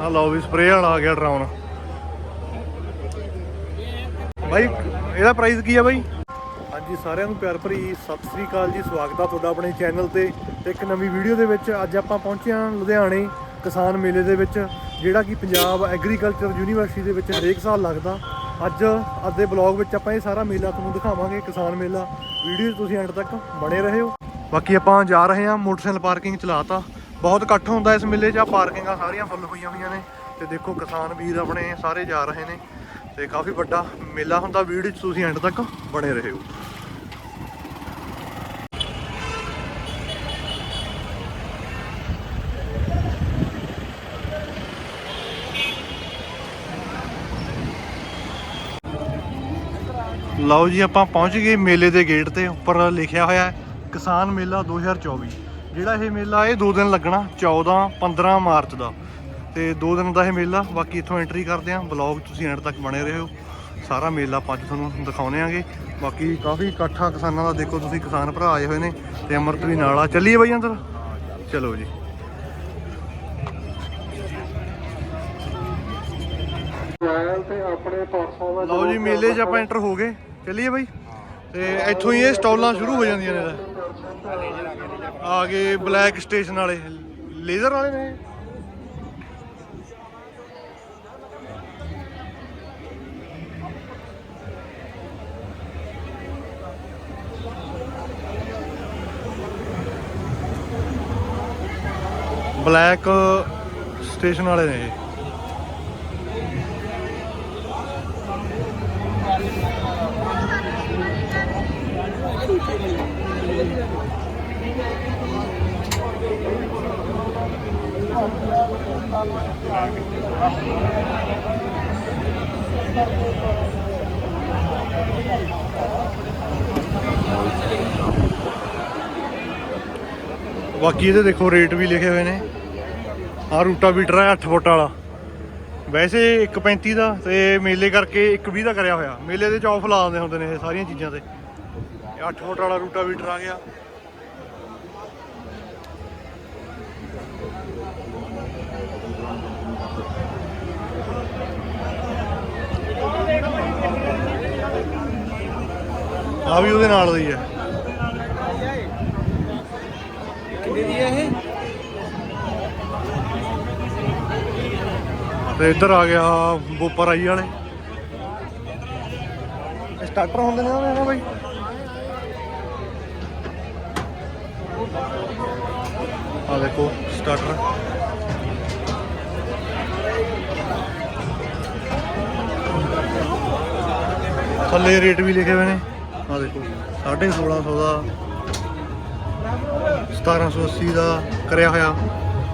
ਆ ਲਓ ਵੀ ਸਪਰੇਅ ਵਾਲਾ ਆ ਗਿਆ ਡਰਾਉਣ। ਬਾਈ ਇਹਦਾ ਪ੍ਰਾਈਸ ਕੀ ਆ ਬਾਈ? ਹਾਂਜੀ ਸਾਰਿਆਂ ਨੂੰ ਪਿਆਰ ਭਰੀ ਸਤਿ ਸ੍ਰੀ ਅਕਾਲ ਜੀ ਸਵਾਗਤ ਆ ਤੁਹਾਡਾ ਆਪਣੇ ਚੈਨਲ ਤੇ। ਤੇ ਇੱਕ ਨਵੀਂ ਵੀਡੀਓ ਦੇ ਵਿੱਚ ਅੱਜ ਆਪਾਂ ਪਹੁੰਚੇ ਹਾਂ ਲੁਧਿਆਣੇ ਕਿਸਾਨ ਮੇਲੇ ਦੇ ਵਿੱਚ ਜਿਹੜਾ ਕਿ ਪੰਜਾਬ ਐਗਰੀਕਲਚਰ ਯੂਨੀਵਰਸਿਟੀ ਦੇ ਵਿੱਚ ਹਰੇਕ ਸਾਲ ਲੱਗਦਾ। ਅੱਜ ਅੱਜ ਦੇ ਬਲੌਗ ਵਿੱਚ ਆਪਾਂ ਇਹ ਸਾਰਾ ਮੇਲਾ ਤੁਹਾਨੂੰ ਦਿਖਾਵਾਂਗੇ ਕਿਸਾਨ ਮੇਲਾ। ਵੀਡੀਓ ਤੁਸੀਂ ਐਂਡ ਤੱਕ ਬਣੇ ਰਹੋ। ਬਾਕੀ ਆਪਾਂ ਜਾ ਰਹੇ ਹਾਂ ਮੋਟਰਸਾਈਕਲ ਪਾਰਕਿੰਗ ਚਲਾਤਾ ਬਹੁਤ ਇਕੱਠ ਹੁੰਦਾ ਇਸ ਮੇਲੇ 'ਚ। ਆ ਪਾਰਕਿੰਗਾਂ ਸਾਰੀਆਂ ਫੁੱਲ ਹੋਈਆਂ ਹੋਈਆਂ ਨੇ। ਤੇ ਦੇਖੋ ਕਿਸਾਨ ਵੀਰ ਆਪਣੇ ਸਾਰੇ ਜਾ ਰਹੇ ਨੇ। ਤੇ ਕਾਫੀ ਵੱਡਾ ਮੇਲਾ ਹੁੰਦਾ। ਵੀਡੀਓ 'ਚ ਤੁਸੀਂ ਐਂਡ ਤੱਕ ਬਣੇ ਰਹੋ। ਲਓ ਜੀ, ਆਪਾਂ ਪਹੁੰਚ ਗਏ ਮੇਲੇ ਦੇ ਗੇਟ ਤੇ। ਉੱਪਰ ਲਿਖਿਆ ਹੋਇਆ ਹੈ, ਕਿਸਾਨ ਮੇਲਾ 2024 ਜਿਹੜਾ ਇਹ ਮੇਲਾ ਇਹ 2 ਦਿਨ ਲੱਗਣਾ 14 15 ਮਾਰਚ ਦਾ। ਤੇ 2 ਦਿਨ ਦਾ ਇਹ ਮੇਲਾ ਬਾਕੀ ਇੱਥੋਂ ਐਂਟਰੀ ਕਰਦੇ ਆਂ ਬਲੌਗ ਤੁਸੀਂ ਐਂਡ ਤੱਕ ਬਣੇ ਰਹੋ। ਸਾਰਾ ਮੇਲਾ ਆਪਾਂ ਅੱਜ ਤੁਹਾਨੂੰ ਦਿਖਾਉਣੇ ਆਂਗੇ। ਬਾਕੀ ਕਾਫੀ ਇਕੱਠਾ ਕਿਸਾਨਾਂ ਦਾ ਦੇਖੋ ਤੁਸੀਂ ਕਿਸਾਨ ਭਰਾ ਆਏ ਹੋਏ ਨੇ ਤੇ ਅਮਰਤ ਵੀ ਨਾਲ ਆ। ਚੱਲੀਏ ਬਾਈ ਅੰਦਰ? ਚਲੋ ਜੀ। ਲਓ ਜੀ ਮੇਲੇ 'ਚ ਆਪਾਂ ਐਂਟਰ ਹੋ ਗਏ। ਚੱਲੀਏ ਬਾਈ। ਤੇ ਇੱਥੋਂ ਹੀ ਇਹ ਸਟਾਲਾਂ ਸ਼ੁਰੂ ਹੋ ਜਾਂਦੀਆਂ ਨੇ ਇਹਦਾ। ਆ ਗਏ ਬਲੈਕ ਸਟੇਸ਼ਨ ਵਾਲੇ। ਲੇਜ਼ਰ ਵਾਲੇ ਨੇ। ਬਲੈਕ ਸਟੇਸ਼ਨ ਵਾਲੇ ਨੇ। ਬਾਕੀ ਇਹਦੇ ਦੇਖੋ ਰੇਟ ਵੀ ਲਿਖੇ ਹੋਏ ਨੇ। ਆ ਰੂਟਾ ਬੀਟਰ ਹੈ 8 ਫੁੱਟ ਵਾਲਾ। ਵੈਸੇ 1.35 ਦਾ ਤੇ ਮੇਲੇ ਕਰਕੇ 1.20 ਦਾ ਕਰਿਆ ਹੋਇਆ। ਮੇਲੇ ਦੇ ਚ ਆਫ ਲਾ ਦਿੰਦੇ ਹੁੰਦੇ ਨੇ ਇਹ ਸਾਰੀਆਂ ਚੀਜ਼ਾਂ ਤੇ। ਇਹ 8 ਫੁੱਟ ਵਾਲਾ ਰੂਟਾ ਬੀਟਰ ਆ ਗਿਆ। ਆ ਵੀ ਉਹਦੇ ਨਾਲ ਦਾ ਹੈ। ਹੈ ਤੇ ਇੱਧਰ ਆ ਗਿਆ ਬੋਪਰ ਆਈ ਵਾਲੇ। ਇਹ ਸਟਾਰਟਰ ਹੁੰਦੇ ਨੇ ਨਾ ਬਾਈ। ਆ ਦੇਖੋ ਸਟਾਰਟਰ ਥੱਲੇ ਰੇਟ ਵੀ ਲਿਖੇ ਹੋਏ ਨੇ। ਆ ਦੇਖੋ 1650 ਦਾ 1780 ਦਾ ਕਰਿਆ ਹੋਇਆ।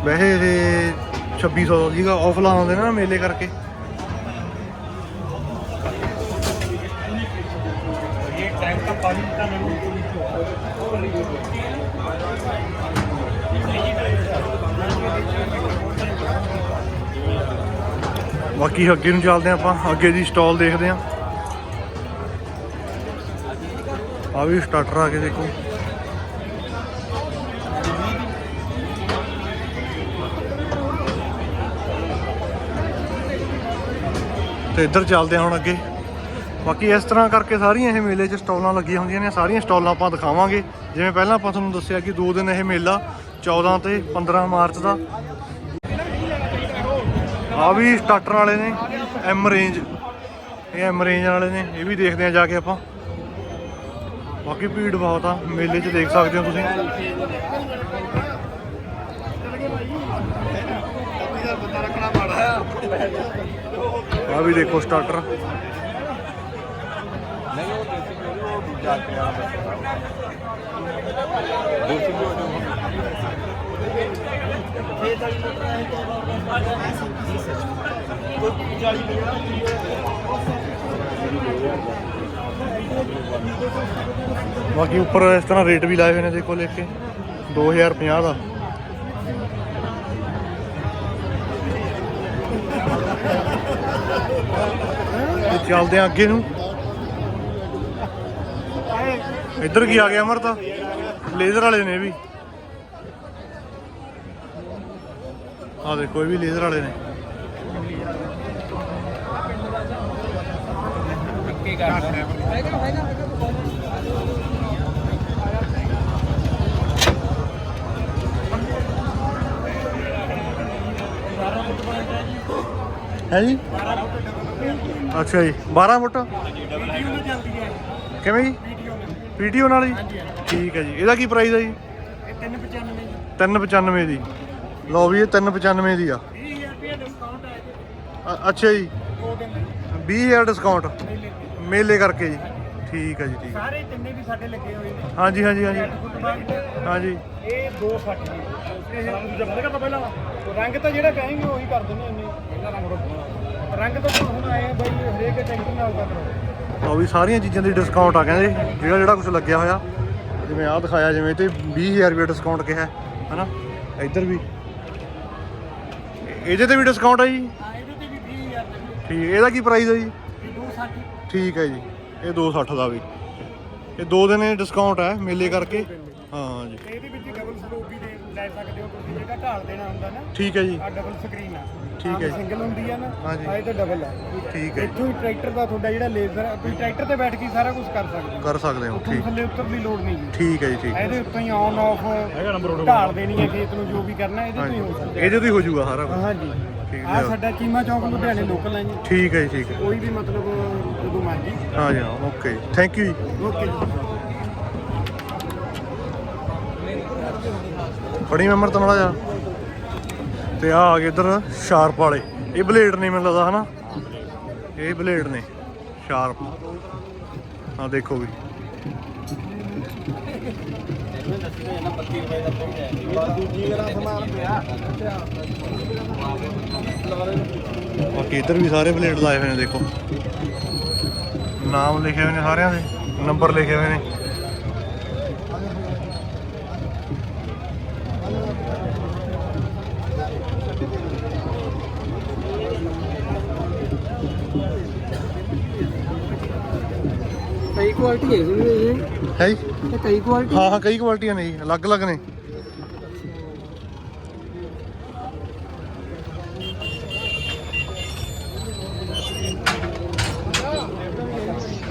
ਵੈਸੇ ਇਹ 2600 ਦਾ ਸੀਗਾ ਆਫ ਲਾਉਂਦੇ ਨਾ ਮੇਲੇ ਕਰਕੇ। ਬਾਕੀ ਅੱਗੇ ਨੂੰ ਚੱਲਦੇ ਹਾਂ ਆਪਾਂ, ਅੱਗੇ ਦੀ ਸਟਾਲ ਦੇਖਦੇ ਹਾਂ। ਆ ਵੀ ਸਟਾਰਟਰ ਆ ਕੇ ਦੇਖੋ। ਤੇ ਇੱਧਰ ਚੱਲਦੇ ਹਾਂ ਹੁਣ ਅੱਗੇ। ਬਾਕੀ ਇਸ ਤਰ੍ਹਾਂ ਕਰਕੇ ਸਾਰੀਆਂ ਇਹ ਮੇਲੇ 'ਚ ਸਟਾਲਾਂ ਲੱਗੀਆਂ ਹੁੰਦੀਆਂ ਨੇ, ਸਾਰੀਆਂ ਸਟਾਲਾਂ ਆਪਾਂ ਦਿਖਾਵਾਂਗੇ। ਜਿਵੇਂ ਪਹਿਲਾਂ ਆਪਾਂ ਤੁਹਾਨੂੰ ਦੱਸਿਆ ਕਿ ਦੋ ਦਿਨ ਇਹ ਮੇਲਾ 14 ਤੇ 15 ਮਾਰਚ ਦਾ। ਆ ਵੀ ਸਟਾਰਟਰ ਵਾਲੇ ਨੇ ਐਮ ਰੇਂਜ ਇਹ ਐਮ ਰੇਂਜ ਵਾਲੇ ਨੇ, ਇਹ ਵੀ ਦੇਖਦੇ ਆ ਜਾ ਕੇ ਆਪਾਂ। ਬਾਕੀ ਭੀੜ ਬਹੁਤ ਆ, ਮੇਲੇ 'ਚ ਦੇਖ ਸਕਦੇ ਹੋ ਤੁਸੀਂ। ਆ ਵੀ ਦੇਖੋ ਸਟਾਰਟਰ ਬਾਕੀ ਉੱਪਰ ਇਸ ਤਰ੍ਹਾਂ ਰੇਟ ਵੀ ਲਾਏ ਹੋਏ ਨੇ ਦੇਖੋ ਲਿਖ ਕੇ। 2050 ਦਾ। ਚੱਲਦੇ ਆ ਅੱਗੇ ਨੂੰ। ਇੱਧਰ ਕੀ ਆ ਗਿਆ ਅਮਰ ਲੇਜ਼ਰ ਵਾਲੇ ਨੇ ਵੀ। ਆ ਦੇਖੋ, ਇਹ ਵੀ ਲੇਜ਼ਰ ਵਾਲੇ ਨੇ। ਹੈ ਜੀ? ਅੱਛਾ ਜੀ 12 ਫੁੱਟ? ਕਿਵੇਂ ਜੀ? ਪੀਟੀਓ ਨਾਲ ਜੀ ਠੀਕ ਹੈ ਜੀ। ਇਹਦਾ ਕੀ ਪ੍ਰਾਈਸ ਹੈ ਜੀ? 395 ਦੀ। ਲਓ ਵੀ ਇਹ 395 ਦੀ ਆ। ਅ- ਅੱਛਾ ਜੀ। 20000 ਡਿਸਕਾਊਂਟ ਮੇਲੇ ਕਰਕੇ ਜੀ। ਠੀਕ ਹੈ ਜੀ ਠੀਕ। ਸਾਰੇ ਤਿੰਨੇ ਵੀ ਸਾਡੇ ਲੱਗੇ ਹੋਏ ਨੇ। ਹਾਂਜੀ ਹਾਂਜੀ ਹਾਂਜੀ। ਹਾਂਜੀ। ਇਹ 260 ਦੀ ਇਹ ਕਰਦਾ ਪਹਿਲਾਂ ਰੰਗ ਤਾਂ ਜਿਹੜਾ ਕहेंगे ਉਹੀ ਕਰ ਦਿੰਦੇ ਰੋਕਣਾ ਰੰਗ ਤਾਂ ਹੁਣ ਆਏ ਆ ਬਾਈ ਹਰੇਕ ਟੈਂਕੀ ਨਾਲ ਦਾ ਕਰੋ। ਲਓ ਵੀ ਸਾਰੀਆਂ ਚੀਜ਼ਾਂ ਦੀ ਡਿਸਕਾਊਂਟ ਆ ਕਹਿੰਦੇ ਜਿਹੜਾ ਜਿਹੜਾ ਕੁਝ ਲੱਗਿਆ ਹੋਇਆ। ਜਿਵੇਂ ਆਹ ਦਿਖਾਇਆ ਜਿਵੇਂ ਤੇ 20000 ਰੁਪਏ ਡਿਸਕਾਊਂਟ ਕਿਹਾ ਹਨਾ? ਇੱਧਰ ਵੀ। ਇਹਦੇ ਤੇ ਵੀ ਡਿਸਕਾਊਂਟ ਹੈ ਜੀ? ਹਾਂ ਇਹਦੇ ਤੇ ਵੀ 20000 ਦੇ ਠੀਕ ਇਹਦਾ ਕੀ ਪ੍ਰਾਈਸ ਹੈ ਜੀ? ਇਹ 260 ਠੀਕ ਹੈ ਜੀ ਇਹ 260 ਦਾ ਵੀ। ਇਹ ਦੋ ਦਿਨ ਡਿਸਕਾਊਂਟ ਹੈ ਮੇਲੇ ਕਰਕੇ। ਹਾਂ ਜੀ। ਇਹਦੇ ਵਿੱਚ ਡਬਲ ਸਲੋਪ ਵੀ ਦੇ ਲੈ ਸਕਦੇ ਹੋ ਤੁਸੀਂ ਜਿਹੜਾ ਢਾਲ ਦੇਣਾ ਹੁੰਦਾ ਨਾ। ਠੀਕ ਹੈ ਜੀ। ਆ ਡਬਲ ਸਕਰੀਨ ਆ। ਠੀਕ ਹੈ ਜੀ। ਸਿੰਗਲ ਹੁੰਦੀ ਆ ਨਾ ਹਾਂਜੀ। ਆ ਇਹ ਤਾਂ ਡਬਲ ਆ। ਠੀਕ ਹੈ ਜੀ। ਇੱਥੋਂ ਹੀ ਟਰੈਕਟਰ ਦਾ ਤੁਹਾਡਾ ਜਿਹੜਾ ਲੇਜ਼ਰ ਆ ਤੁਸੀਂ ਟਰੈਕਟਰ ਤੇ ਬੈਠ ਕੇ ਹੀ ਸਾਰਾ ਕੁਝ ਕਰ ਸਕਦੇ ਹੋ। ਕਰ ਸਕਦੇ ਹੋ ਉੱਥੋਂ ਠੀਕ। ਥੱਲੇ ਉੱਤਰ ਦੀ ਲੋੜ ਨਹੀਂ ਜੀ। ਠੀਕ ਹੈ ਜੀ ਠੀਕ। ਹੈ ਇਹਦੇ ਉੱਤੋਂ ਹੀ ਆਨ ਆਫ ਢਾਲ ਦੇਣੀ ਹੈ ਖੇਤ ਨੂੰ ਜੋ ਵੀ ਕਰਨਾ ਇਹਦੇ ਤੋਂ ਹੀ ਹੋ ਸਕਦਾ। ਇਹਦੇ ਤੋਂ ਹੀ ਹੋ ਜਾਊਗਾ ਸਾਰਾ ਕੁਝ ਹਾਂਜੀ ਠੀਕ ਆ ਹੈ। ਸਾਡਾ ਚੀਮਾ ਚੌਂਕ ਲੁਧਿਆਣੇ ਲੋਕਲ ਹੈ ਜੀ। ਠੀਕ ਹੈ ਜੀ ਠੀਕ ਹੈ। ਕੋਈ ਵੀ ਮਤਲਬ ਜਦੋਂ ਮਰਜ਼ੀ। ਹਾਂ ਜੀ ਹਾਂ ਓਕੇ ਥੈਂਕ ਯੂ ਜੀ। ਓਕੇ ਜੀ। ਫੜੀ ਮੈਂਬਰ ਤਾਂ ਮਾੜਾ ਜਾ ਤੇ ਆ ਆ ਗਏ ਇਧਰ ਸ਼ਾਰਪ ਵਾਲੇ। ਇਹ ਬਲੇਡ ਨੇ ਮੈਨੂੰ ਲੱਗਦਾ, ਹਨਾ? ਇਹ ਬਲੇਡ ਨੇ, ਸ਼ਾਰਪ। ਆ ਦੇਖੋ ਵੀ। ਬਾਕੀ ਇੱਧਰ ਵੀ ਸਾਰੇ ਬਲੇਡ ਲਾਏ ਹੋਏ ਨੇ, ਦੇਖੋ। ਨਾਮ ਲਿਖੇ ਹੋਏ ਨੇ ਸਾਰਿਆਂ ਦੇ, ਨੰਬਰ ਲਿਖੇ ਹੋਏ ਨੇ। ਕੁਆਲਿਟੀ ਹੈ ਜੀ ਇਹ। ਹੈ ਜੀ? ਤੇ ਕਈ ਕੁਆਲਿਟੀ ਹਾਂ ਹਾਂ ਕਈ ਕੁਆਲਿਟੀਆਂ ਨੇ ਜੀ ਅਲੱਗ-ਅਲੱਗ ਨੇ।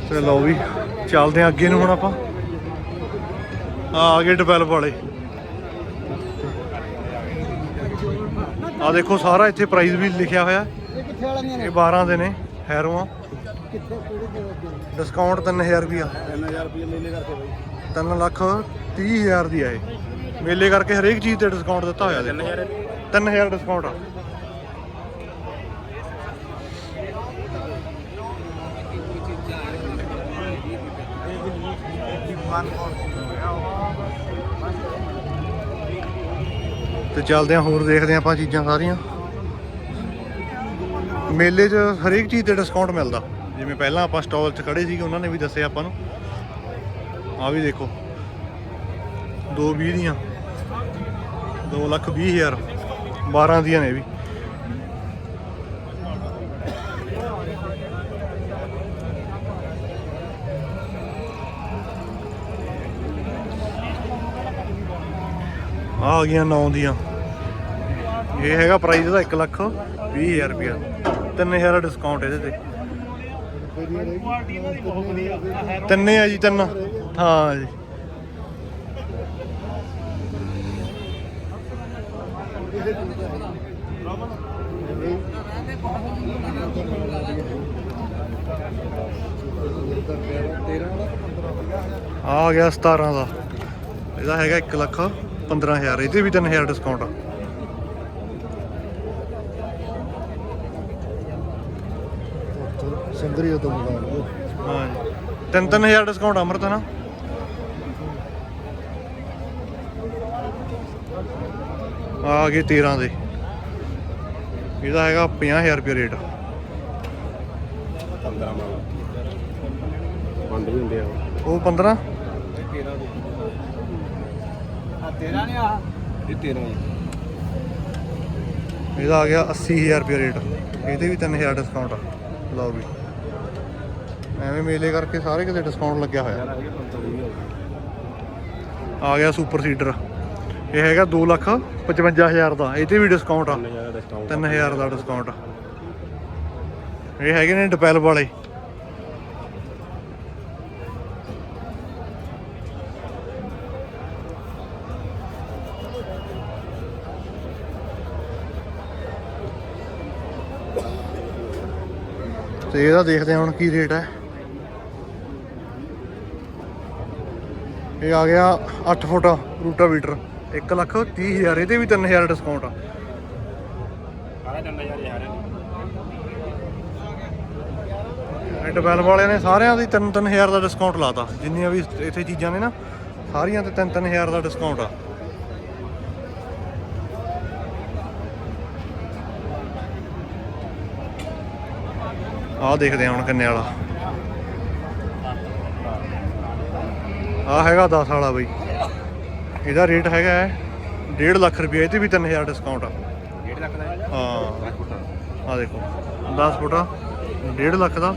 ਤੇ ਲਓ ਵੀ ਚੱਲਦੇ ਆ ਅੱਗੇ ਨੂੰ ਹੁਣ ਆਪਾਂ। ਆ ਆ ਗਏ ਡਿਵੈਲਪ ਵਾਲੇ। ਆ ਦੇਖੋ ਸਾਰਾ ਇੱਥੇ ਪ੍ਰਾਈਸ ਵੀ ਲਿਖਿਆ ਹੋਇਆ। ਇਹ 12 ਦੇ ਨੇ ਹੈਰੋਆਂ। ਕਿੱਥੇ ਕਿਹੜੇ ਦੇ ਡਿਸਕਾਊਂਟ 3000 ਰੁਪਿਆ 3000 ਰੁਪਏ ਮੇਲੇ ਕਰਕੇ ਬਾਈ। 3 ਲੱਖ 30 ਹਜ਼ਾਰ ਦੀ ਆ ਇਹ। ਮੇਲੇ ਕਰਕੇ ਹਰੇਕ ਚੀਜ਼ ਤੇ ਡਿਸਕਾਊਂਟ ਦਿੱਤਾ ਹੋਇਆ ਦੇਖੋ। 3000 ਡਿਸਕਾਊਂਟ ਆ। ਤੇ ਚੱਲਦੇ ਆ ਹੋਰ ਦੇਖਦੇ ਆ ਆਪਾਂ ਚੀਜ਼ਾਂ ਸਾਰੀਆਂ। ਮੇਲੇ 'ਚ ਹਰੇਕ ਚੀਜ਼ ਤੇ ਡਿਸਕਾਊਂਟ ਮਿਲਦਾ। ਜਿਵੇਂ ਪਹਿਲਾਂ ਆਪਾਂ ਸਟਾਲ 'ਚ ਖੜੇ ਸੀਗੇ, ਉਹਨਾਂ ਨੇ ਵੀ ਦੱਸਿਆ ਆਪਾਂ ਨੂੰ। ਆ ਵੀ ਦੇਖੋ। 220 ਦੀਆਂ। 2 ਲੱਖ 20 ਹਜ਼ਾਰ। 12 ਦੀਆਂ ਨੇ ਇਹ ਵੀ। ਆ ਆ ਗਈਆਂ 9 ਦੀਆਂ। ਇਹ ਹੈਗਾ ਪ੍ਰਾਈਸ ਦਾ 1 ਲੱਖ 20 ਹਜ਼ਾਰ ਰੁਪਇਆ। 3000 ਡਿਸਕਾਊਂਟ ਇਹਦੇ ਤੇ। ਕੁਆਲਿਟੀ ਇਹਨਾਂ ਦੀ ਬਹੁਤ ਵਧੀਆ। ਹੈ ਤਿੰਨੇ ਆ ਜੀ ਤਿੰਨ। ਹਾਂ ਜੀ। ਆ ਗਿਆ 17 ਦਾ। ਇਹਦਾ ਹੈਗਾ 1 ਲੱਖ 15000 ਇਹਦੇ ਵੀ 3000 ਡਿਸਕਾਊਂਟ ਆ। ਸੰਦਰੀ ਤੋਂ ਮੰਗਾ 3-3000 ਡਿਸਕਾਊਂਟ ਅਮਰਤ ਨਾ? ਆ ਗਏ 13 ਦੇ। ਇਹਦਾ ਹੈਗਾ 50000 ਰੁਪਏ ਰੇਟ। 15 ਮਾਲ। ਬੰਦ ਵੀ ਉਹ। 15 ਆ 13 ਆ? ਇਹ 13 ਇਹਦਾ ਆ ਗਿਆ 80000 ਰੁਪਏ ਰੇਟ। ਇਹਦੇ ਵੀ 3000 ਡਿਸਕਾਊਂਟ ਆ। ਲਓ ਵੀ। ਐਵੇਂ ਮੇਲੇ ਕਰਕੇ ਸਾਰੇ ਕਿਤੇ ਡਿਸਕਾਊਂਟ ਲੱਗਿਆ ਹੋਇਆ। ਆ ਗਿਆ ਸੁਪਰ ਸੀਡਰ ਇਹ ਹੈਗਾ 2 ਲੱਖ 55000 ਦਾ। ਇਹ ਤੇ ਵੀ ਡਿਸਕਾਊਂਟ ਆ। 3000 ਦਾ ਡਿਸਕਾਊਂਟ ਇਹ ਹੈਗੇ ਨੇ ਡਿਪੈਲ ਵਾਲੇ। ਤੇ ਇਹਦਾ ਦੇਖਦੇ ਹਾਂ ਹੁਣ ਕੀ ਰੇਟ ਹੈ। ਇਹ ਆ ਗਿਆ 8 ਫੁੱਟ ਰੂਟਾਵੀਟਰ। 1 ਲੱਖ 30 ਹਜ਼ਾਰ ਇਹਦੇ ਵੀ 3000 ਡਿਸਕਾਊਂਟ ਆ। ਸਾਰਾ ਚੰਗਾ ਯਾਰ ਵਾਲਿਆਂ ਨੇ ਸਾਰਿਆਂ ਦੀ 3-3000 ਦਾ ਡਿਸਕਾਊਂਟ ਲਾਤਾ। ਜਿੰਨੀਆਂ ਵੀ ਇੱਥੇ ਚੀਜ਼ਾਂ ਨੇ ਨਾ ਸਾਰੀਆਂ ਤੇ 3-3000 ਦਾ ਡਿਸਕਾਊਂਟ ਆ। ਆਹ ਦੇਖਦੇ ਹਾਂ ਹੁਣ ਕਿੰਨੇ ਵਾਲਾ। ਆ ਹੈਗਾ 10 ਵਾਲਾ ਬਈ। ਇਹਦਾ ਰੇਟ ਹੈਗਾ ਹੈ 1.5 ਲੱਖ ਰੁਪਏ ਇਹ ਤੇ ਵੀ 3000 ਡਿਸਕਾਊਂਟ ਆ। 1.5 ਲੱਖ ਦਾ ਹੈ? ਆ ਦੇਖੋ 10 ਫੁੱਟਾ 1.5 ਲੱਖ ਦਾ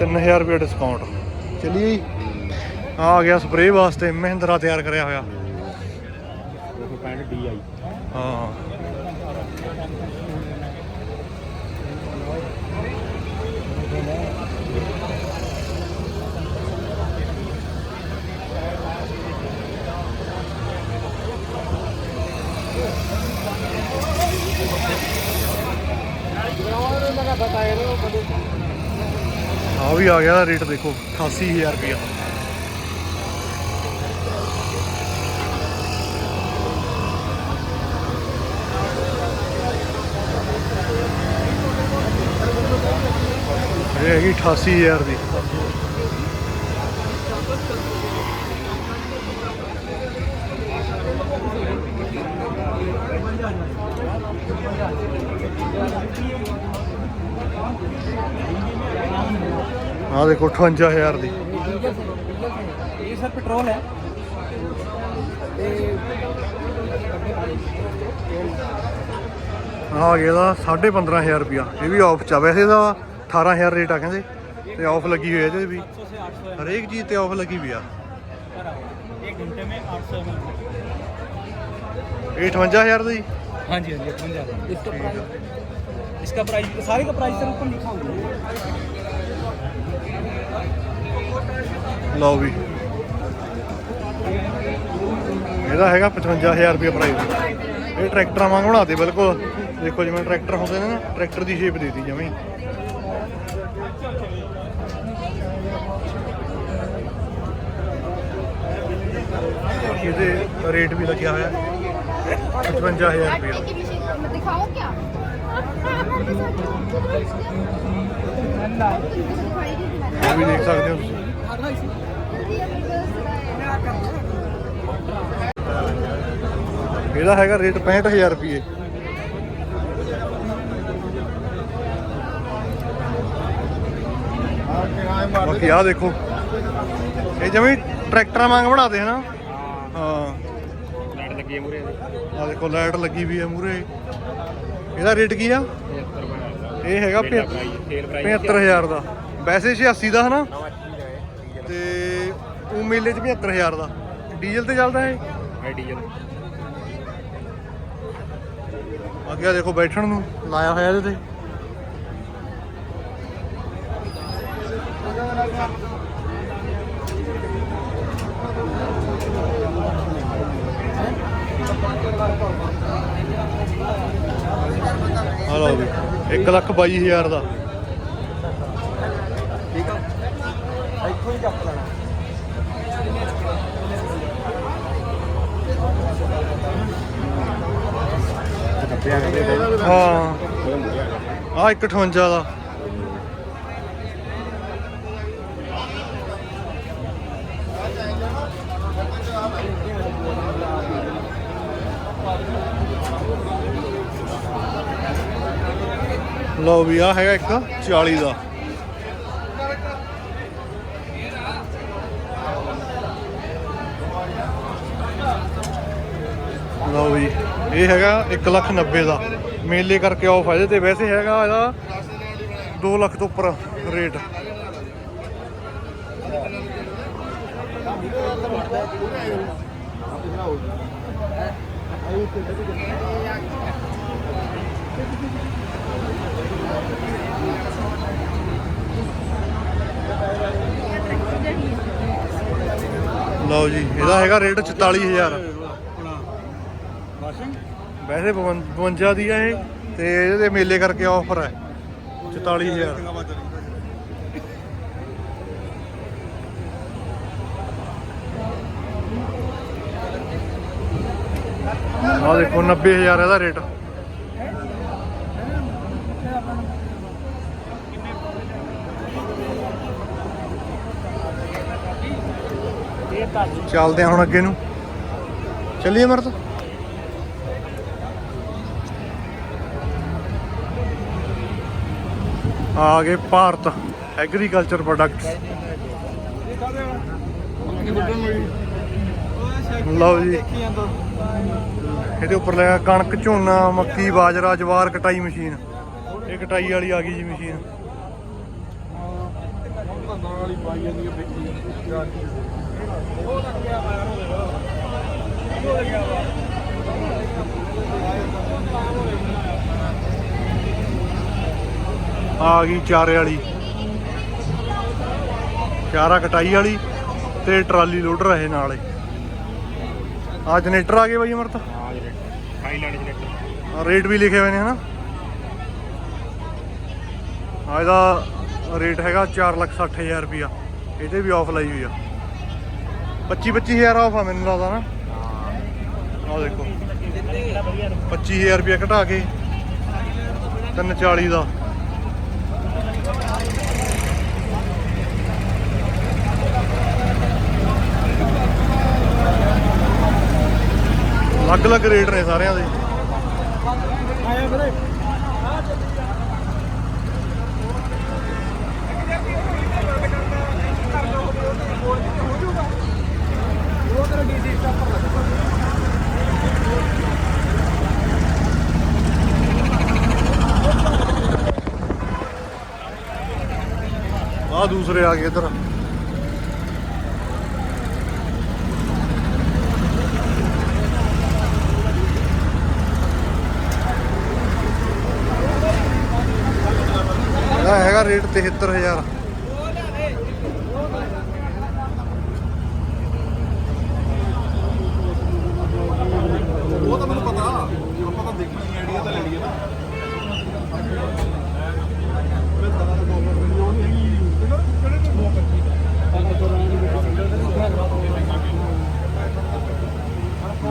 3000 ਰੁਪਏ ਡਿਸਕਾਊਂਟ ਚਲਿਏ ਜੀ। ਆ ਆ ਗਿਆ ਸਪਰੇਅ ਵਾਸਤੇ ਮਹਿੰਦਰਾ ਤਿਆਰ ਕਰਿਆ ਹੋਇਆ। 265 DI ਹਾਂ। ਵੀ ਆ ਗਿਆ ਰੇਟ ਦੇਖੋ 88000 ਰੁਪਇਆ ਇਹ ਹੈਗੀ 88000 ਦੀ। ਆ ਦੇਖੋ 58000 ਦੀ ਇਹ ਸਰ ਪੈਟਰੋਲ ਹੈ ਆ ਗਿਆ ਦਾ 15500 ਰੁਪਿਆ ਇਹ ਵੀ ਆਫ ਚ ਆ ਵੈਸੇ ਦਾ 18000 ਰੇਟ ਆ ਕਹਿੰਦੇ ਤੇ ਆਫ ਲੱਗੀ ਹੋਈ ਹੈ ਇਹਦੇ ਵੀ 800 से 800 ਹਰੇਕ ਚੀਜ਼ ਤੇ ਆਫ ਲੱਗੀ ਵੀ ਆ एक घंटे में 800 एम ਇਹ 58000 ਦਾ ਜੀ हाँ जी हाँ जी बन जाएगा इसका प्राइस इसका प्राइस सारे का प्राइस सर ऊपर लिखा हुआ ਲਓ ਵੀ। ਇਹਦਾ ਹੈਗਾ 55000 ਰੁਪਏ ਪ੍ਰਾਈਸ ਇਹ ਟਰੈਕਟਰਾਂ ਵਾਂਗ ਬਣਾਤੇ, ਬਿਲਕੁਲ। ਦੇਖੋ ਜਿਵੇਂ ਟਰੈਕਟਰ ਹੁੰਦੇ ਨੇ ਨਾ, ਟਰੈਕਟਰ ਦੀ ਸ਼ੇਪ ਦੇ ਦਿੱਤੀ ਜਿਵੇਂ ਇਹਦੇ ਰੇਟ ਵੀ ਲੱਗਿਆ ਹੋਇਆ। 55000 ਰੁਪਏ। ਦਿਖਾਓ ਕਿਆ ਉਹ ਵੀ ਦੇਖ ਸਕਦੇ ਹੋ ਤੁਸੀਂ। ਇਹਦਾ ਹੈਗਾ ਰੇਟ 65000 ਰੁਪਏ ਬਾਕੀ ਆ ਦੇਖੋ। ਇਹ ਜਿਵੇਂ ਟਰੈਕਟਰਾਂ ਵਾਂਗ ਬਣਾਦੇ ਹਨਾ। ਹਾਂ। ਲਾਈਟ ਲੱਗੀ ਹੈ ਮੂਰੇ ਆ ਦੇਖੋ ਲਾਈਟ ਲੱਗੀ ਵੀ ਹੈ ਮੂਰੇ ਇਹਦਾ ਰੇਟ ਕੀ ਆ? 75 ਰੁਪਏ ਇਹ ਹੈਗਾ ਪਹਿਲਾ ਪੇ- ਪ੍ਰਾਈਸ ਸੇਲ ਪ੍ਰਾਈਸ 75000 ਦਾ। ਵੈਸੇ 86 ਦਾ ਹਨਾ। ਉਹ ਮੇਲੇ 'ਚ 75000 ਦਾ। ਡੀਜ਼ਲ ਤੇ ਚੱਲਦਾ ਇਹ? ਹੈ ਡੀਜ਼ਲ। ਅੱਗੇ ਦੇਖੋ ਬੈਠਣ ਨੂੰ ਲਾਇਆ ਹੋਇਆ ਇਹਦੇ ਤੇ। ਲਓ ਵੀ 1 ਲੱਖ 22000 ਦਾ ਇੱਥੋਂ ਹੀ ਚੱਕ ਲੈਣਾ ਕੱਪਿਆ ਕਰਦੇ ਹਾਂ। ਉਹ ਮੂਰੇ ਆ 158 ਦਾ ਲਓ ਵੀ ਆ ਹੈਗਾ ਇੱਕ 40 ਦਾ ਲਓ ਵੀ ਇਹ ਹੈਗਾ 1 ਲੱਖ 90 ਦਾ। ਮੇਲੇ ਕਰਕੇ ਆਫ ਹੈ ਤੇ। ਵੈਸੇ ਹੈਗਾ ਇਹਦਾ 2 ਲੱਖ ਤੋਂ ਉੱਪਰ ਰੇਟ। ਲਓ ਜੀ, ਇਹਦਾ ਹੈਗਾ ਰੇਟ 44000 ਵਾਸ਼ਿੰਗ ਵੈਸੇ 52 ਦੀ ਹੈ ਇਹ, ਤੇ ਇਹਦੇ ਮੇਲੇ ਕਰਕੇ ਆਫਰ ਹੈ 44000 ਆ ਦੇਖੋ 90000 ਇਹਦਾ ਰੇਟ। ਚੱਲਦੇ ਆ ਹੁਣ ਅੱਗੇ ਨੂੰ। ਚੱਲੀਏ ਮਰਦ ਆ ਗਏ ਭਾਰਤ ਐਗਰੀਕਲਚਰ ਪ੍ਰੋਡਕਟਸ। ਲਓ ਜੀ। ਇਹਦੇ ਉੱਪਰ ਲਿਆ ਕਣਕ, ਝੋਨਾ, ਮੱਕੀ, ਬਾਜਰਾ, ਜਵਾਰ, ਕਟਾਈ ਮਸ਼ੀਨ। ਇਹ ਕਟਾਈ ਵਾਲੀ ਆ ਗਈ ਜੀ ਮਸ਼ੀਨ। ਆ ਗਈ ਚਾਰੇ ਵਾਲੀ। ਚਾਰਾ ਕਟਾਈ ਵਾਲੀ ਤੇ ਟਰਾਲੀ ਲੋਡਰ ਇਹ ਨਾਲੇ ਆ ਜਨਰੇਟਰ ਆ ਗਏ ਬਾਈ ਅਮਰਤ? ਹਾਂ ਜੀ ਥਾਈਲੈਂਡ ਜਨਰੇਟਰ ਰੇਟ ਵੀ ਲਿਖੇ ਹੋਏ ਨੇ ਹਨਾ। ਆ ਇਹਦਾ ਰੇਟ ਹੈਗਾ 460000 ਰੁਪਿਆ ਇਹਦੇ ਵੀ ਆਫ ਲਾਈ ਹੋਈ ਆ। 25 25000 ਆਫ ਆ ਮੈਨੂੰ ਲੱਗਦਾ ਨਾ। ਆ ਦੇਖੋ। 25000 ਰੁਪਿਆ ਘਟਾ ਕੇ 340 ਦਾ। ਅਲੱਗ-ਅਲੱਗ ਰੇਟ ਨੇ ਸਾਰਿਆਂ ਦੇ। ਆਇਆ ਵੀਰੇ ਆ ਦੂਸਰੇ ਆ ਗਏ ਇੱਧਰ ਇਹਦਾ ਹੈਗਾ ਰੇਟ 73000 ਉਹ ਤਾਂ ਮੈਨੂੰ ਪਤਾ ਆਪਾਂ ਤਾਂ ਦੇਖਣੀ ਆਈਡੀਆ ਤਾਂ ਲੈਣੀ ਹੈ ਨਾ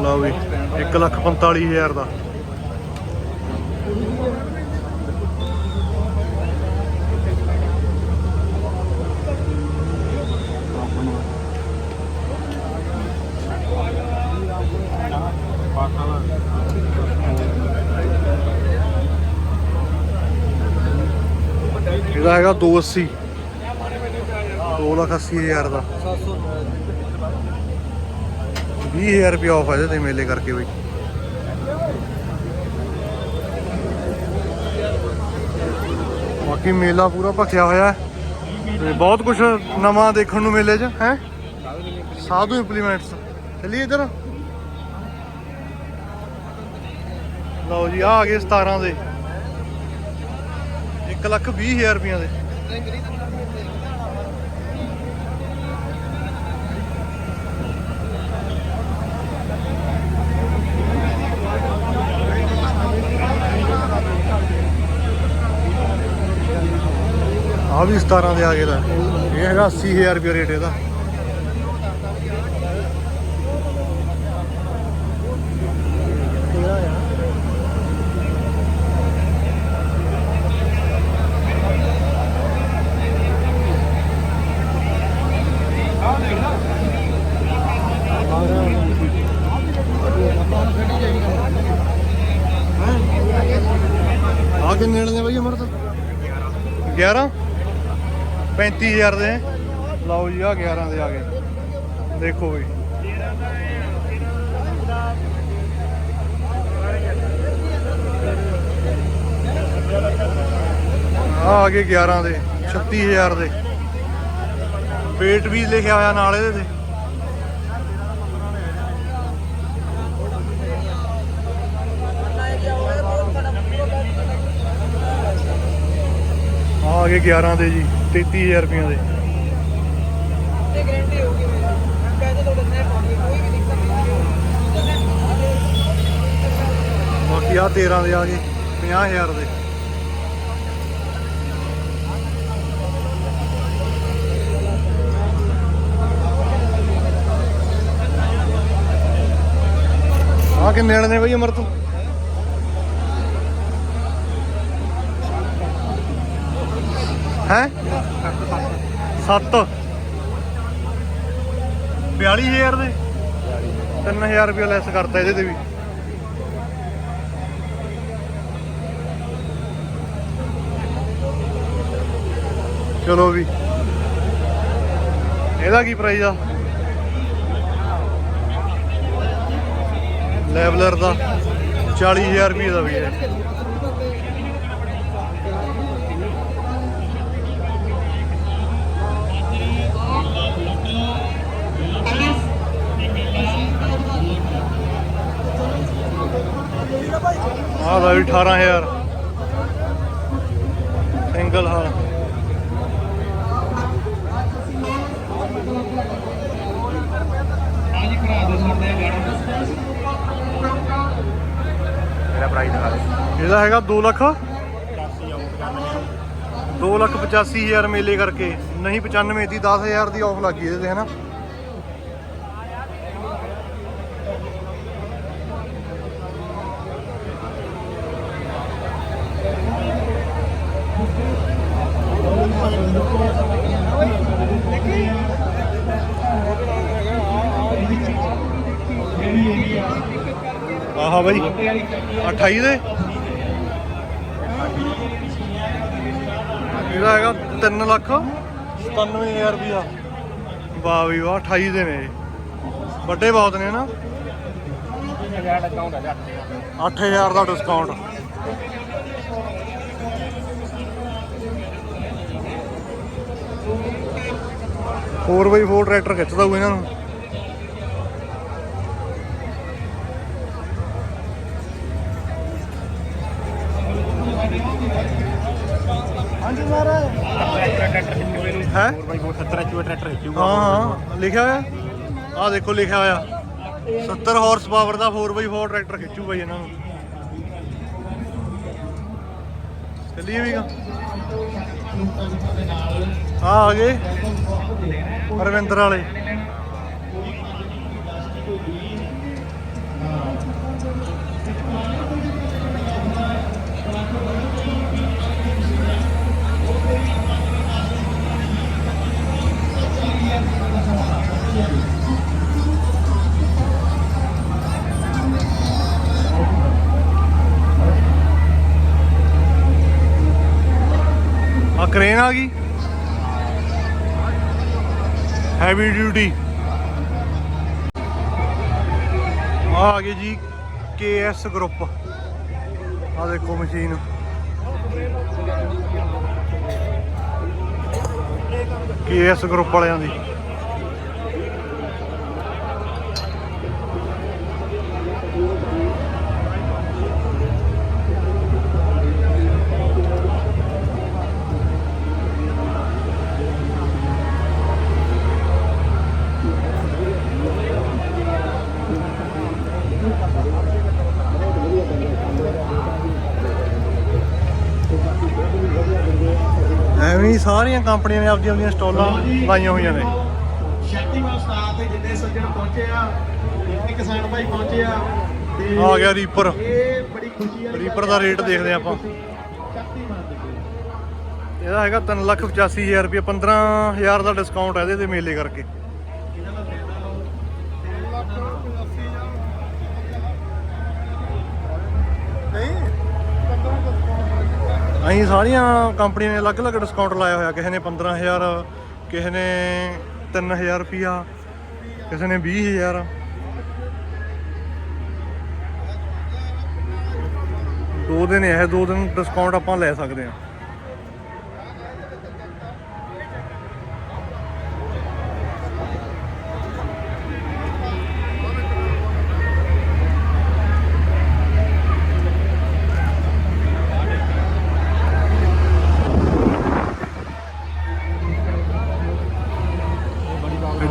ਲਓ ਵੀ 145000 ਦਾ ਇਹਦਾ ਹੈਗਾ 280 280000 ਦਾ 20000 ਰੁਪਏ ਆਫ ਆ ਇਹਦੇ ਮੇਲੇ ਕਰਕੇ ਬਈ। ਬਾਕੀ ਮੇਲਾ ਪੂਰਾ ਭਖਿਆ ਹੋਇਆ ਹੈ। ਤੇ ਬਹੁਤ ਕੁਝ ਨਵਾਂ ਦੇਖਣ ਨੂੰ ਮੇਲੇ 'ਚ ਹੈ? ਸਾਧੂ ਇੰਪਲੀਮੈਂਟਸ ਚੱਲੀਏ ਇਧਰ। ਲਓ ਜੀ ਆ ਗਏ 17 ਦੇ। 1 ਲੱਖ 20 ਹਜ਼ਾਰ ਰੁਪਈਆਂ ਦੇ। ਆ ਵੀ 17 ਦੇ ਆ ਗਏ ਦਾ ਇਹ ਹੈਗਾ 80000 ਰੁਪਏ ਰੇਟ ਇਹਦਾ ਆ ਕਿੰਨੇ ਵਾਲੇ ਨੇ ਬਾਈ ਅਮਰਤ 11 35000 ਦੇ। ਲਓ ਜੀ, ਆ 11 ਦੇ ਆ ਗਏ। ਦੇਖੋ ਬਈ। ਆ ਆ ਗਏ 11 ਦੇ 36000 ਦੇ। weight ਵੀ ਲਿਖਿਆ ਹੋਇਆ ਨਾਲ ਇਹਦੇ ਤੇ। ਆ ਗਏ 11 ਦੇ ਜੀ 33000 ਰੁਪਏ ਦੇ। ਤੇ ਗਰੰਟੀ ਹੋਊਗੀ ਮੈਂ ਕਹਿੰਦਾ ਤੁਹਾਡੇ ਨਾਲ ਕੋਈ ਵੀ ਦਿੱਕਤ ਨਹੀਂ ਬਾਕੀ ਆ 13 ਦੇ ਆ ਗਏ 50000 ਦੇ। ਆ ਕਿੰਨੇ ਵਾਲੇ ਬਈ ਅਮਰ ਤੋਂ ਹੈ? 7 42000 ਦੇ। 3000 ਰੁਪਏ ਲੈਸ ਕਰਤਾ ਇਹਦੇ ਤੇ ਵੀ। ਚਲੋ ਵੀ। ਇਹਦਾ ਕੀ ਪ੍ਰਾਈਸ ਆ? ਲੈਵਲਰ ਦਾ। 40000 ਰੁਪਏ ਦਾ ਵੀ ਹੈ। ਆਹ ਦਾ ਵੀ 18000 ਸਿੰਗਲ ਹਾਲ। ਇਹਦਾ ਪ੍ਰਾਈਸ ਦਿਖਾ ਦੇ ਇਹਦਾ ਹੈਗਾ 2 ਲੱਖ। 85 ਆਉਂਦਾ 2 ਲੱਖ 85000 ਮੇਲੇ ਕਰਕੇ। ਨਹੀਂ 95 ਦੀ 10000 ਦੀ ਆਫ ਲੱਗੀ ਇਹਦੇ ਤੇ ਹਨਾ ਆਹਾ ਬਾਈ 28 ਦੇ। ਇਹਦਾ ਹੈਗਾ 3 ਲੱਖ 97000 ਰੁਪਿਆ ਵਾਹ ਵੀ ਵਾਹ 28 ਦੇ ਨੇ ਵੱਡੇ ਬਹੁਤ ਨੇ ਨਾ। 8000 ਦਾ discount four by four tractor ਖਿੱਚਦਾ ਹੋਊ ਇਹਨਾਂ ਨੂੰ। ਹੈ? 4x4 70 ਚੂਹੇ ਟਰੈਕਟਰ ਖਿੱਚੂਗਾ ਹਾਂ ਹਾਂ। ਲਿਖਿਆ ਹੋਇਆ? ਆਹ ਦੇਖੋ ਲਿਖਿਆ ਹੋਇਆ। 70 ਹਾਰਸ ਪਾਵਰ ਦਾ 4x4 ਟਰੈਕਟਰ ਖਿੱਚੂ ਬਾਈ ਇਹਨਾਂ ਨੂੰ। ਚੱਲੀਏ ਵੀਗਾ ਆ ਆ ਗਏ। ਹਰਵਿੰਦਰ ਵਾਲੇ। ਕ੍ਰੇਨ ਆ ਗਈ। ਹੈਵੀ ਡਿਊਟੀ ਆ ਆ ਗਈ ਜੀ ਕੇਐਸ ਗਰੁੱਪ ਆ ਦੇਖੋ ਮਸ਼ੀਨ। ਕੇਐਸ ਗਰੁੱਪ ਵਾਲਿਆਂ ਦੀ। ਐਵੇਂ ਹੀ ਸਾਰੀਆਂ ਕੰਪਨੀਆਂ ਨੇ ਆਪਦੀਆਂ ਆਪਦੀਆਂ ਸਟਾਲਾਂ ਲਾਈਆਂ ਹੋਈਆਂ ਨੇ। ਸ਼ਕਤੀਮਾਨ ਸਟਾਫ ਦੇ ਜਿੰਨੇ ਸੱਜਣ ਪਹੁੰਚੇ ਆ ਇੱਕ ਕਿਸਾਨ ਭਾਈ ਪਹੁੰਚੇ ਆ ਤੇ ਆ ਗਿਆ ਰੀਪਰ ਇਹ ਬੜੀ ਖੁਸ਼ੀ ਵਾਲੀ ਰੀਪਰ ਦਾ ਰੇਟ ਦੇਖਦੇ ਆਪਾਂ। ਇਹਦਾ ਹੈਗਾ 385000 ਰੁਪਏ 15000 ਦਾ ਡਿਸਕਾਊਂਟ ਹੈ ਇਹਦੇ ਤੇ ਮੇਲੇ ਕਰਕੇ। ਅਸੀਂ ਸਾਰੀਆਂ ਕੰਪਨੀਆਂ ਨੇ ਅਲੱਗ-ਅਲੱਗ ਡਿਸਕਾਊਂਟ ਲਾਇਆ ਹੋਇਆ। ਕਿਸੇ ਨੇ 15000 ਕਿਸੇ ਨੇ 3000 ਰੁਪਿਆ ਕਿਸੇ ਨੇ 20000 ਦੋ ਦਿਨ ਇਹ ਦੋ ਦਿਨ ਡਿਸਕਾਊਂਟ ਆਪਾਂ ਲੈ ਸਕਦੇ ਹਾਂ।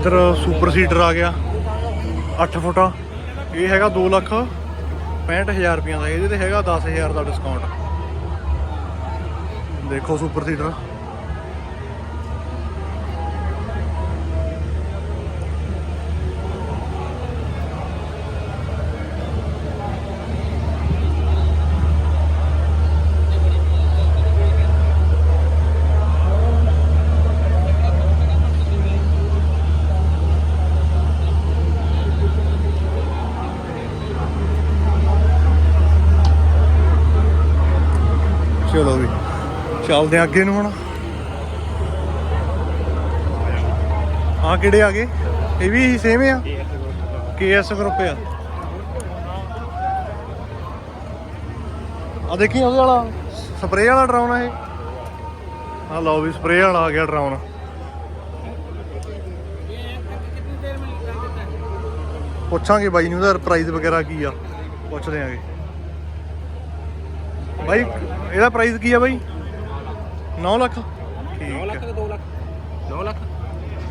ਇੱਧਰ ਸੁਪਰ ਸੀਡਰ ਆ ਗਿਆ 8 ਫੁੱਟਾ। ਇਹ ਹੈਗਾ 2 ਲੱਖ 65000 ਰੁਪਈਆ ਦਾ, ਇਹਦੇ ਤੇ ਹੈਗਾ 10000 ਦਾ ਡਿਸਕਾਊਂਟ ਦੇਖੋ ਸੁਪਰ ਸੀਡਰ ਚਲੋ ਵੀ ਚੱਲਦੇ ਆ ਅੱਗੇ ਨੂੰ ਹੁਣ। ਆ ਕਿਹੜੇ ਆ ਗਏ? ਇਹ ਵੀ ਸੇਮ ਆ? ਕੇਐਸ ਗਰੁੱਪ ਆ। ਆ ਦੇਖੀ ਉਹਦੇ ਵਾਲਾ ਸਪਰੇਅ ਵਾਲਾ ਡਰਾਉਣਾ ਇਹ? ਆ ਲਓ ਵੀ ਸਪਰੇਅ ਵਾਲਾ ਆ ਗਿਆ ਡਰਾਉਣਾ ਪੁੱਛਾਂਗੇ ਬਾਈ ਨੂੰ ਉਹਦਾ ਪ੍ਰਾਈਸ ਵਗੈਰਾ ਕੀ ਆ। ਪੁੱਛਦੇ ਆਂਗੇ। ਬਾਈ, ਇਹਦਾ ਪ੍ਰਾਈਸ ਕੀ ਆ ਬਾਈ? 9 ਲੱਖ ਠੀਕ ਹੈ 2 ਲੱਖ 9 ਲੱਖ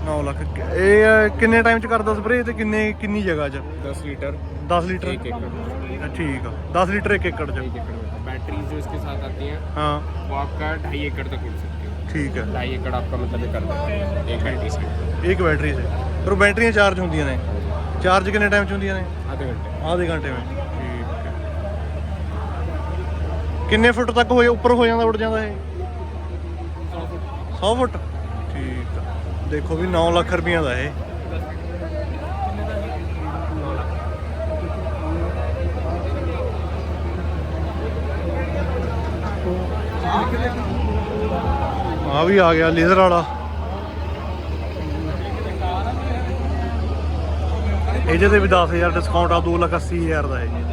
9 ਲੱਖ ਇਹ ਅਹ, ਕਿੰਨੇ ਟਾਈਮ ਚ ਕਰਦਾ ਸਪਰੇਅ ਤੇ ਕਿੰਨੇ ਕਿੰਨੀ ਜਗ੍ਹਾ 'ਚ 10 लीटर 10 ਲੀਟਰ एक एकड़ ਠੀਕ ਆ 10 ਲੀਟਰ ਇੱਕ ਏਕੜ 'ਚ एक एकड़ में बैटरी जो इसके साथ आती हैं ਹਾਂ वो आपका ढाई एकड़ तक उड़ सकती है ਠੀਕ ਹੈ ढाई एकड़ आपका मतलब ये कर देते हैं एक बैटरी से ਇੱਕ ਬੈਟਰੀ ਸੇ ਪਰ ਉਹ ਬੈਟਰੀਆਂ ਚਾਰਜ ਹੁੰਦੀਆਂ ਨੇ ਚਾਰਜ ਕਿੰਨੇ ਟਾਈਮ ਚ ਹੁੰਦੀਆਂ ਨੇ आधे घंटे ਆਧੇ ਘੰਟੇ ਵਿੱਚ ਠੀਕ ਹੈ ਕਿੰਨੇ ਫੁੱਟ ਤੱਕ ਹੋ ਉੱਪਰ ਹੋ ਜਾਂਦਾ ਉੱਡ ਜਾਂਦਾ ਇਹ 100 ਫੁੱਟ। ਠੀਕ ਆ। ਦੇਖੋ ਵੀ 9 ਲੱਖ ਰੁਪਈਆ ਦਾ ਇਹ। ਆ ਵੀ ਆ ਗਿਆ ਲੇਜ਼ਰ ਵਾਲਾ। ਇਹਦੇ ਤੇ ਵੀ 10000 ਡਿਸਕਾਊਂਟ ਆ 280000 ਦਾ ਹੈ ਜੀ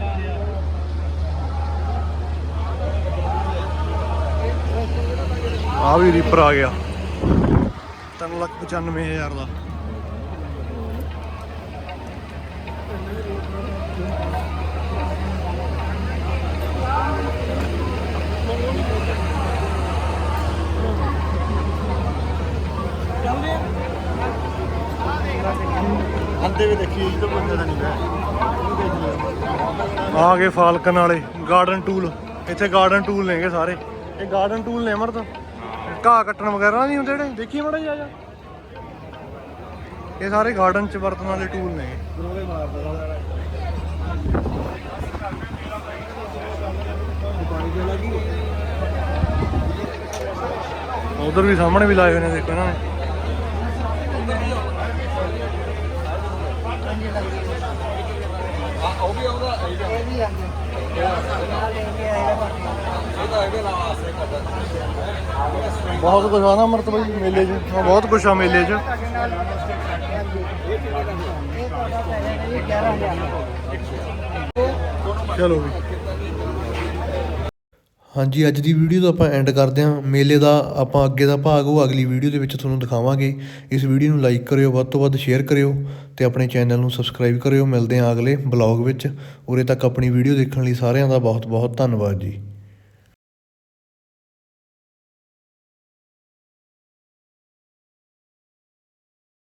ਆ ਵੀ ਰੀਪਰ ਆ ਗਿਆ। 395000 ਦਾ। ਹੰਦੇ ਵੀ ਦੇਖੀ ਇਹ ਤਾਂ ਬੰਦੇ ਦਾ ਨਹੀਂ ਹੈ। ਆ ਗਏ ਫਾਲਕਨ ਵਾਲੇ ਗਾਰਡਨ ਟੂਲ ਇੱਥੇ ਗਾਰਡਨ ਟੂਲ ਨੇਗੇ ਸਾਰੇ। ਇਹ ਗਾਰਡਨ ਟੂਲ ਨੇ ਅਮਰਤ। ਘਾਹ ਕੱਟਣ ਵਗੈਰਾ ਨਹੀਂ ਹੁੰਦੇ ਜਿਹੜੇ? ਦੇਖੀ ਮੜਾ ਜਾ ਜਾ। ਇਹ ਸਾਰੇ ਗਾਰਡਨ ਚ ਵਰਤਣ ਵਾਲੇ ਟੂਲ ਨੇ। ਉਧਰ ਵੀ ਸਾਹਮਣੇ ਵੀ ਲਾਏ ਹੋਏ ਨੇ ਦੇਖੋ ਇਹਨਾਂ ਨੇ। ਬਹੁਤ ਕੁਝ ਆ ਨਾ ਅਮਰਤ ਬਾਈ ਮੇਲੇ 'ਚ। ਹਾਂ, ਬਹੁਤ ਕੁਝ ਆ ਮੇਲੇ 'ਚ। ਚਲੋ ਵੀ ਹਾਂਜੀ, ਅੱਜ ਦੀ ਵੀਡੀਓ ਤੋਂ ਆਪਾਂ ਐਂਡ ਕਰਦੇ ਹਾਂ। ਮੇਲੇ ਦਾ ਆਪਾਂ ਅੱਗੇ ਦਾ ਭਾਗ ਉਹ ਅਗਲੀ ਵੀਡੀਓ ਦੇ ਵਿੱਚ ਤੁਹਾਨੂੰ ਦਿਖਾਵਾਂਗੇ। ਇਸ ਵੀਡੀਓ ਨੂੰ ਲਾਈਕ ਕਰਿਓ, ਵੱਧ ਤੋਂ ਵੱਧ ਸ਼ੇਅਰ ਕਰਿਓ ਤੇ ਆਪਣੇ ਚੈਨਲ ਨੂੰ ਸਬਸਕ੍ਰਾਈਬ ਕਰਿਓ। ਮਿਲਦੇ ਹਾਂ ਅਗਲੇ ਬਲੌਗ ਵਿੱਚ। ਉਰੇ ਤੱਕ ਆਪਣੀ ਵੀਡੀਓ ਦੇਖਣ ਲਈ ਸਾਰਿਆਂ ਦਾ ਬਹੁਤ ਬਹੁਤ ਧੰਨਵਾਦ ਜੀ।